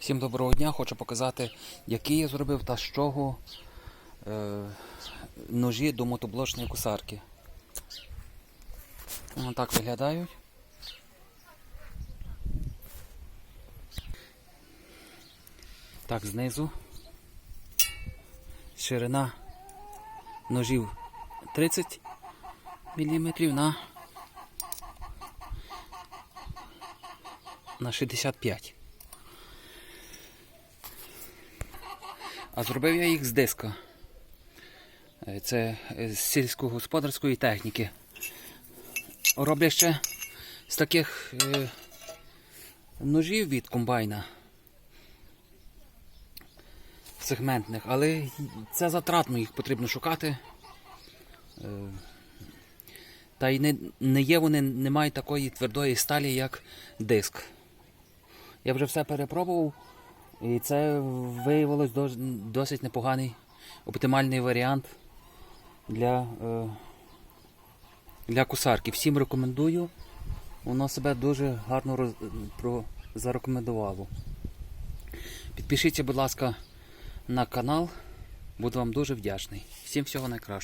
Всім доброго дня! Хочу показати, який я зробив та з чого е, ножі до мотоблочної кусарки. Вони так виглядають. Так, знизу. Ширина ножів 30 мм на, на 65 А зробив я їх з диска. Е, Це з сільськогосподарської техніки. Роблю ще з таких е, ножів від комбайна. Сегментних, але це затратно, їх потрібно шукати. Е, Та й не, не є вони, не мають такої твердої сталі, як диск. Я вже все перепробував. І це виявилось досить непоганий оптимальний варіант для, е, для кусарки. Всім рекомендую. Воно себе дуже гарно роз, про, зарекомендувало. Підпишіться, будь ласка, на канал. Буду вам дуже вдячний. Всім всього найкращого.